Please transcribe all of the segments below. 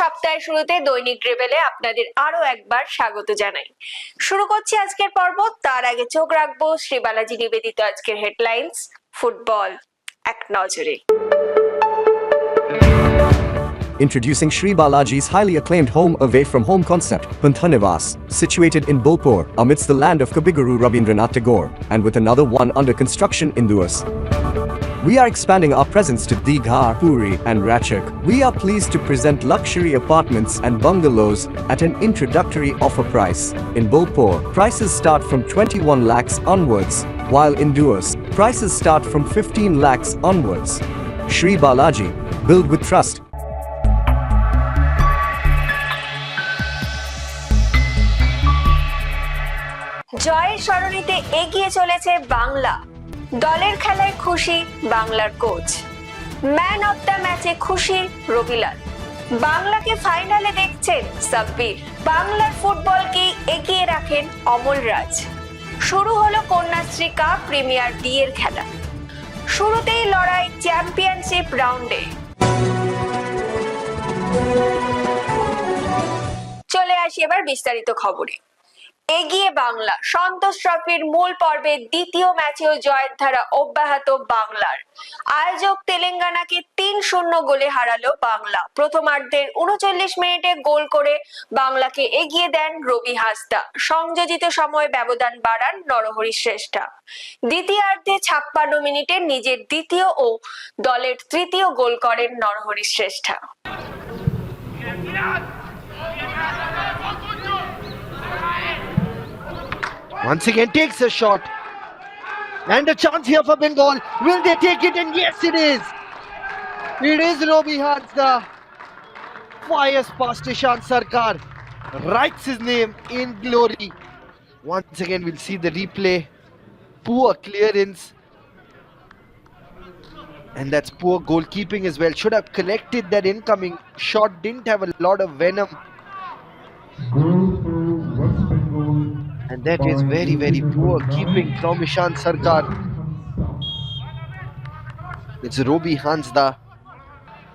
সপ্তাহের শুরুতে দৈনিক রেবেলে আপনাদের আরও একবার স্বাগত জানাই শুরু করছি আজকের পর্ব তার আগে চোখ রাখব শ্রী বালাজি নিবেদিত আজকের হেডলাইন্স ফুটবল এক নজরে Introducing Sri Balaji's highly acclaimed home away from home concept, Panthanivas, situated in Bolpur, amidst the land of Kabiguru Rabindranath Tagore, and with another one under construction in Duas. We are expanding our presence to Digha, Puri, and Ratchak. We are pleased to present luxury apartments and bungalows at an introductory offer price. In Bolpur, prices start from 21 lakhs onwards, while in Duas, prices start from 15 lakhs onwards. Sri Balaji, build with trust. জয়ের সরণিতে এগিয়ে চলেছে বাংলা দলের খেলায় খুশি বাংলার coach. Man of the ম্যাচে খুশি রবিলাল। বাংলাকে ফাইনালে দেখছেন সাব্বির। বাংলার ফুটবলকে এগিয়ে রাখেন অমল রাজ। শুরু হলো কন্যাশ্রী কাপ প্রিমিয়ার ডি এর খেলা। শুরুতেই লড়াই চ্যাম্পিয়নশিপ রাউন্ডে। চলে আসি এবার বিস্তারিত খবরে। এগিয়ে বাংলা। সন্তোষ ট্রফির মূল পর্বে দ্বিতীয় ম্যাচেও জয়ের ধারা অব্যাহত বাংলার। আয়োজক তেলেঙ্গানাকে তিন শূন্য গোলে হারালো বাংলা। প্রথমার্ধের উনচল্লিশ মিনিটে গোল করে বাংলাকে এগিয়ে দেন রবি হাসদা। সংযোজিত সময় ব্যবধান বাড়ান নরহরি শ্রেষ্ঠা। দ্বিতীয়ার্ধে ছাপ্পান্ন মিনিটে নিজের দ্বিতীয় ও দলের তৃতীয় গোল করেন নরহরি শ্রেষ্ঠা। Once again takes a shot. And a chance here for Bengal. Will they take it? And yes, it is. It is Robi Hansda. Fires past Ishan Sarkar. Writes his name in glory. Once again, we'll see the replay. Poor clearance. And that's poor goalkeeping as well. Should have collected that incoming shot. Didn't have a lot of venom. And that is very, very poor keeping from Ishan Sarkar. It's Robi Hansda.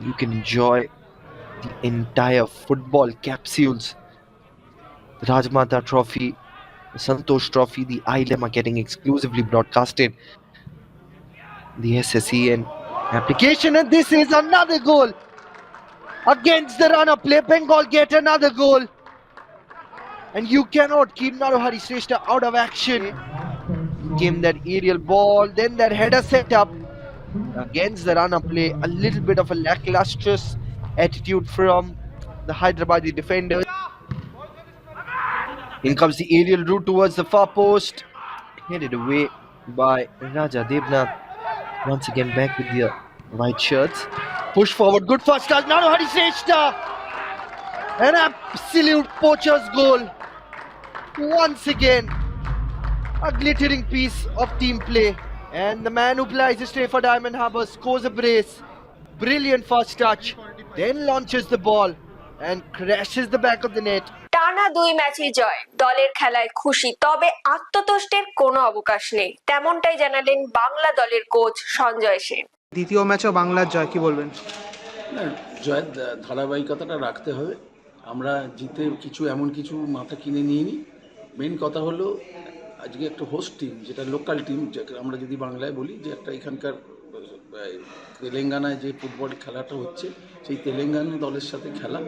You can enjoy the entire football capsules. The Rajmata Trophy, the Santosh Trophy, the ILM are getting exclusively broadcasted. The SSEN application, and this is another goal against the run up play. Bengal get another goal and you cannot keep Narohari Shrestha out of action. Came that aerial ball, then that header set up against the run-up play. A little bit of a lacklustrous attitude from the Hyderabadi defender. In comes the aerial route towards the far post, headed away by Raja Devnath. Once again back with the white shirts. Push forward, good first touch. Narohari Shrestha. An absolute poacher's goal. Once again, a glittering piece of team play. And the man who plays the stay for Diamond Harbour scores a brace. Brilliant first touch. Then launches the ball and crashes the back of the net. টানা দুই ম্যাচে জয় দলের খেলায় খুশি তবে আত্মতষ্টের কোনো অবকাশ নেই তেমনটাই জানালেন বাংলা দলের কোচ সঞ্জয় সেন দ্বিতীয় ম্যাচও বাংলার জয় কি বলবেন না জয়ের ধারাবাহিকতাটা রাখতে হবে আমরা জিতে কিছু এমন কিছু মাথা কিনে নিয়ে নিই মেন কথা হলো, আজকে একটা হোস্ট টিম যেটা লোকাল টিম আমরা যদি বাংলায় বলি, যে একটা এখানকার তেলেঙ্গানায় যে ফুটবল খেলাটা হচ্ছে, সেই তেলেঙ্গানা দলের সাথে খেলা।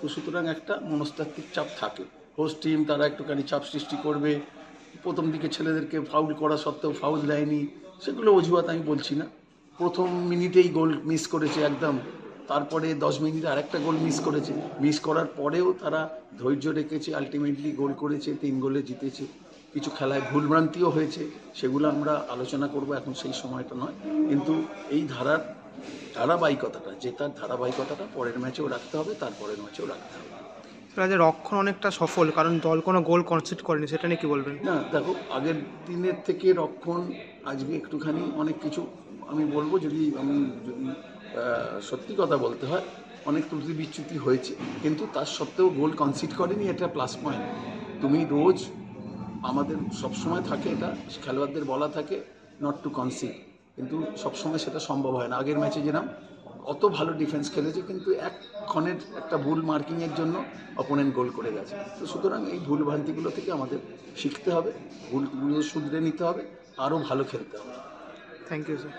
তো সুতরাং একটা মনস্তাত্ত্বিক চাপ থাকে। হোস্ট টিম তারা একটুখানি চাপ সৃষ্টি করবে। প্রথম দিকে ছেলেদেরকে ফাউল করা সত্ত্বেও ফাউল দেয়নি। সেগুলো অজুহাত আমি বলছি না। প্রথম মিনিটেই গোল মিস করেছে একদম তারপরে দশ মিনিটে আরেকটা গোল মিস করেছে। মিস করার পরেও তারা ধৈর্য রেখেছে আলটিমেটলি গোল করেছে তিন গোলে জিতেছে। কিছু খেলায় ভুলভ্রান্তিও হয়েছে সেগুলো আমরা আলোচনা করব এখন সেই সময়টা নয়। কিন্তু এই ধারার ধারাবাহিকতাটা জেতার ধারাবাহিকতাটা পরের ম্যাচেও রাখতে হবে তারপরের ম্যাচেও রাখতে হবে। যে রক্ষণ অনেকটা সফল কারণ দল কোনো গোল কনসিড করেনি সেটা নিয়ে কি বলবেন? না দেখো আগের দিনের থেকে রক্ষণ আজকে একটুখানি অনেক কিছু আমি বলব যদি আমি যদি সত্যি কথা বলতে হয়, অনেক ত্রুটি বিচ্যুতি হয়েছে, কিন্তু তার সত্ত্বেও গোল কনসিড করেনি, এটা প্লাস পয়েন্ট তুমি রোজ আমাদের সবসময় থাকে এটা, খেলোয়াড়দের বলা থাকে নট টু কনসিড কিন্তু সবসময় সেটা সম্ভব হয় না। আগের ম্যাচে যেরকম অত ভালো ডিফেন্স খেলেছে, কিন্তু এক ক্ষণের একটা ভুল মার্কিংয়ের জন্য অপোনেন্ট গোল করে গেছে। তো সুতরাং এই ভুল ভ্রান্তিগুলো থেকে আমাদের শিখতে হবে, ভুলগুলো শুধরে নিতে হবে, আরও ভালো খেলতে হবে। থ্যাংক ইউ স্যার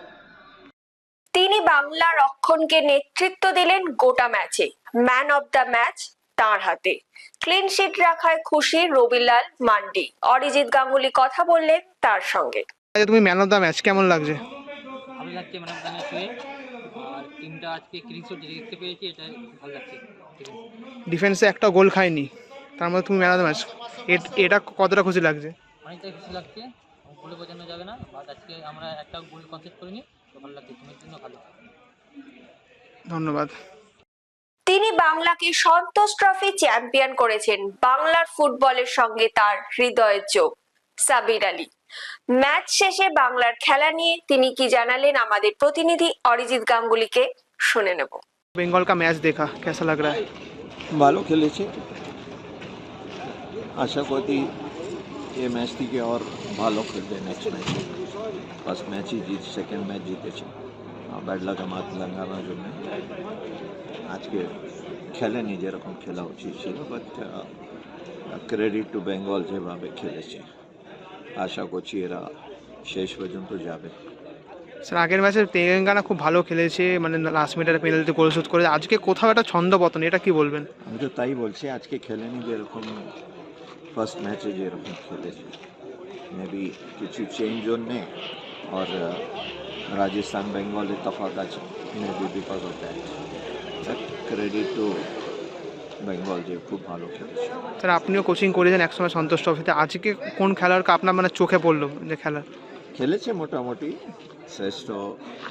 তিনি বাংলা রক্ষণকে নেতৃত্ব দিলেন গোটা ম্যাচে। ম্যান অব দ্য ম্যাচ তার হাতে। ক্লিন শিট রাখায় খুশি রবিলাল মান্ডি। অরিজিৎ গাঙ্গুলি কথা বললেন তার সঙ্গে। আচ্ছা তুমি ম্যান অফ দ্য ম্যাচ কেমন লাগছে? ভালো লাগছে মানে গানে শুয়ে আর টিমটা আজকে ক্লিন শট দেখতে পেয়েছি এটা ভালো লাগছে। ডিফেন্সে একটা গোল খায়নি। তার মধ্যে তুমি ম্যান অফ দ্য ম্যাচ। এটা কতটা খুশি লাগছে? অনেকটাই খুশি লাগছে। বলে বোঝানো যাবে না। বাট আজকে আমরা একটা গোল কনসেপ্ট করিনি। ধন্যবাদ। তিনি বাংলাকে সন্তোষ ট্রফি চ্যাম্পিয়ন করেছেন। বাংলার ফুটবলের সঙ্গে তার হৃদয়ের চোখ সাবির আলী। ম্যাচ শেষে বাংলার খেলা নিয়ে তিনি কি জানালেন আমাদের প্রতিনিধি অরিজিৎ গাঙ্গুলিকে শুনে নেব। বেঙ্গল কা ম্যাচ দেখা কেসা লাগ রা ভালো খেলেছে। আশা করি এই ম্যাচটিকে আর ভালো খেলবে নেক্সট ম্যাচে ফার্স্ট ম্যাচই জিত সেকেন্ড ম্যাচ জিতেছে ব্যাড লাগ আমার তেলেঙ্গানার জন্য আজকে খেলেনি যেরকম খেলা উচিত ছিল বাট ক্রেডিট টু বেঙ্গল যেভাবে খেলেছে আশা করছি এরা শেষ পর্যন্ত যাবে স্যার আগের ম্যাচে তেলেঙ্গানা খুব ভালো খেলেছে মানে লাস্ট মিনিটে পেনাল্টি গোল শোধ করে আজকে কোথাও একটা ছন্দ পতন এটা কি বলবেন? আমি তো তাই বলছি আজকে খেলেনি যেরকম ফার্স্ট ম্যাচে যেরকম খেলেছে। মেবি কিছু চেঞ্জ জন্যে আহ, রাজস্থান বেঙ্গলের তফাৎ আছে maybe because of that credit to Bengal যে খুব ভালো খেলেছে স্যার আপনিও কোচিং করেছেন একসময় সন্তোষ ট্রফিতে আজকে কোন খেলার আপনার মানে চোখে পড়ল যে খেলা খেলেছে মোটামুটি শ্রেষ্ঠ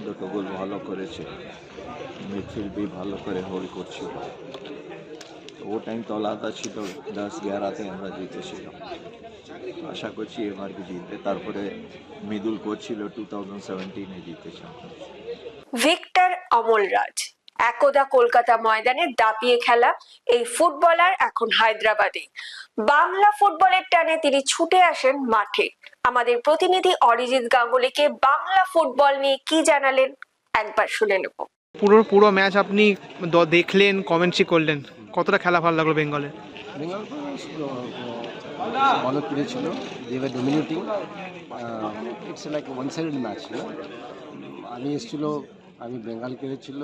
দুটো গোল ভালো করেছে মিডফিল্ড বি ভালো করে হোল্ড করছিল তো ও টাইম তো আলাদা ছিল দশ এগারোতে আমরা জিতেছিলাম আশা করছি এবার কি জিতবে। তারপরে মৃদুল কোচ ছিল টু থাউজেন্ড সেভেন্টিনে জিতেছে ভিক্টর অমলরাজ একদা কলকাতা ময়দানে দাপিয়ে খেলা এই ফুটবলার এখন হায়দ্রাবাদে। বাংলা ফুটবলের টানে তিনি ছুটে আসেন মাঠে। আমাদের প্রতিনিধি অরিজিৎ গাঙ্গুলিকে বাংলা ফুটবল নিয়ে কি জানালেন? একবার শুনে নেব। পুরো পুরো ম্যাচ আপনি দ- দেখলেন কমেন্টসি করলেন। কতটা খেলা ভালো লাগল ভালো খেলেছিল they were dominating it's like one sided match আমি এসেছিল, আমি বেঙ্গাল খেলেছিল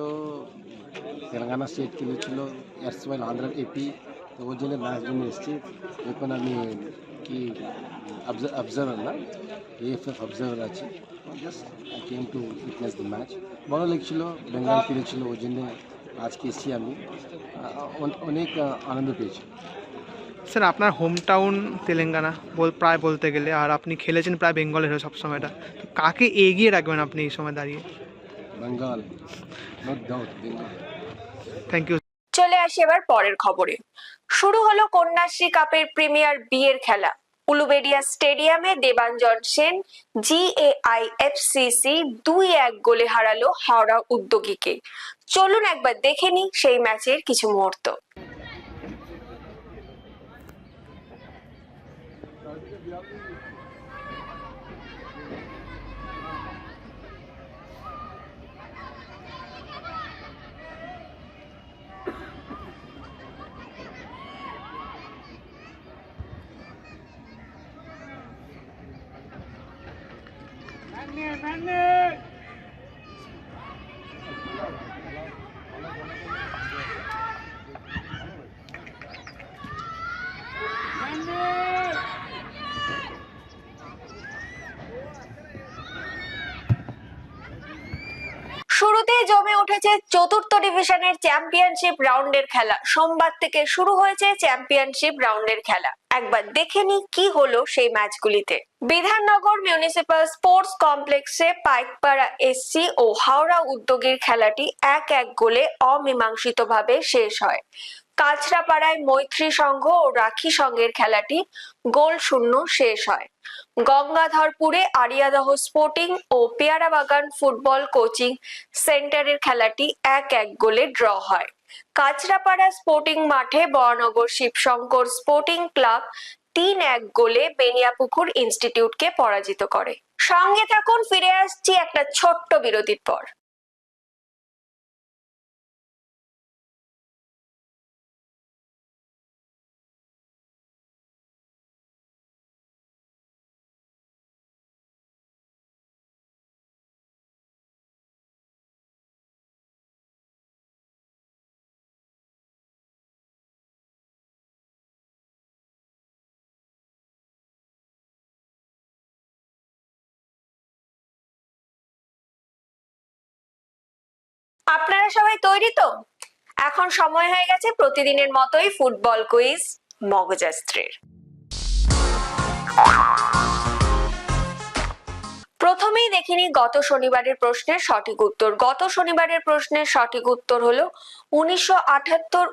তেলেঙ্গানা স্টেট খেলেছিল এরসওয়াইল আন্ধ্র এপি তো ওর জন্য ম্যাচ জন্য এসেছি। এখন আমি কি অবজার্ভার না এএফএফ অবজার্ভার আছি। Just I came to fitness the match ভালো লেগেছিল, বেঙ্গাল খেলেছিল ওর জন্য আজকে এসেছি আমি। অনেক আনন্দ পেয়েছি। স্যার আপনার হোম টাউন তেলেঙ্গানা বল প্রায় বলতে গেলে আর আপনি খেলেছেন প্রায় বেঙ্গলের হয়ে সবসময়টা। তো কাকে এগিয়ে রাখবেন আপনি এই সময় দাঁড়িয়ে? বেঙ্গল নো থ্যাংক ইউ চলে আসি এবার পরের খবরে। শুরু হলো কন্যাশ্রী কাপের প্রিমিয়ার বিয়ের খেলা। উলুবেড়িয়া স্টেডিয়ামে দেবাঞ্জন সেন জিএআইএফসিসি দুই এক গোলে হারালো হাওড়া উদ্যোগীকে। চলুন একবার দেখে নিই সেই ম্যাচের কিছু মুহূর্ত। Anne! শুরুতেই জমে উঠেছে চতুর্থ ডিভিশনের চ্যাম্পিয়নশিপ রাউন্ডের খেলা। সোমবার থেকে শুরু হয়েছে চ্যাম্পিয়নশিপ রাউন্ডের খেলা। একবার দেখে নি কি হলো সেই ম্যাচগুলিতে। বিধাননগর মিউনিসিপাল স্পোর্টস কমপ্লেক্সে পাইকপাড়া এসসি ও হাওড়া উদ্যোগীর খেলাটি এক এক গোলে অমীমাংসিতভাবে শেষ হয়। কাছড়াপাড়ায় মৈত্রী সংঘ ও রাখি সংঘের খেলাটি গোল শূন্য শেষ হয়। গঙ্গাধরপুরে আরিয়াদহ স্পোর্টিং ও পেয়ারাবাগান ফুটবল কোচিং সেন্টারের খেলাটি এক এক গোলে ড্র হয়। কাচরাপাড়া স্পোর্টিং মাঠে বরানগর শিবশঙ্কর স্পোর্টিং ক্লাব তিন এক গোলে বেনিয়াপুকুর ইনস্টিটিউটকে পরাজিত করে। সঙ্গে থাকুন, ফিরে আসছি একটা ছোট্ট বিরতির পর। আপনারা সবাই তৈরি তো? এখন সময় হয়ে গেছে প্রতিদিনের মতোই ফুটবল কুইজ মগজাস্ত্রের। প্রথমেই দেখিনি গত শনিবারের প্রশ্নের সঠিক উত্তর। গত শনিবারের প্রশ্নের সঠিক উত্তর হলো উনিশশো আটাত্তর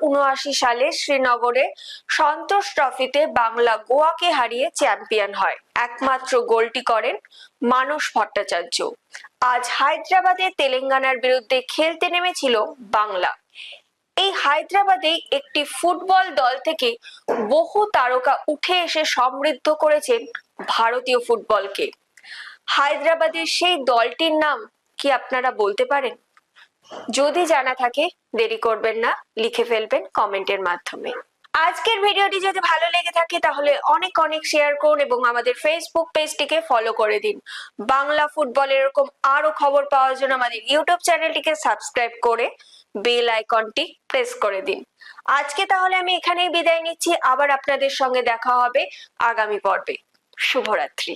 সালে শ্রীনগরে সন্তোষ ট্রফিতে বাংলা গোয়াকে হারিয়ে চ্যাম্পিয়ন হয়। একমাত্র গোলটি করেন মানস ভট্টাচার্য। আজ হায়দ্রাবাদে তেলেঙ্গানার বিরুদ্ধে খেলতে নেমেছিল বাংলা। এই হায়দ্রাবাদে একটি ফুটবল দল থেকে বহু তারকা উঠে এসে সমৃদ্ধ করেছেন ভারতীয় ফুটবলকে। হায়দ্রাবাদের সেই দলটির নাম কি আপনারা বলতে পারেন? যদি জানা থাকে, দেরি করবেন না, লিখে ফেলবেন কমেন্টের মাধ্যমে। আজকের ভিডিওটি যদি ভালো লেগে থাকে, তাহলে অনেক অনেক শেয়ার করুন এবং আমাদের ফেসবুক পেজটিকে ফলো করে দিন। বাংলা ফুটবল এরকম আরও খবর পাওয়ার জন্য আমাদের ইউটিউব চ্যানেলটিকে সাবস্ক্রাইব করে বেল আইকনটি প্রেস করে দিন। আজকে তাহলে আমি এখানেই বিদায় নিচ্ছি। আবার আপনাদের সঙ্গে দেখা হবে আগামী পর্বে। শুভরাত্রি।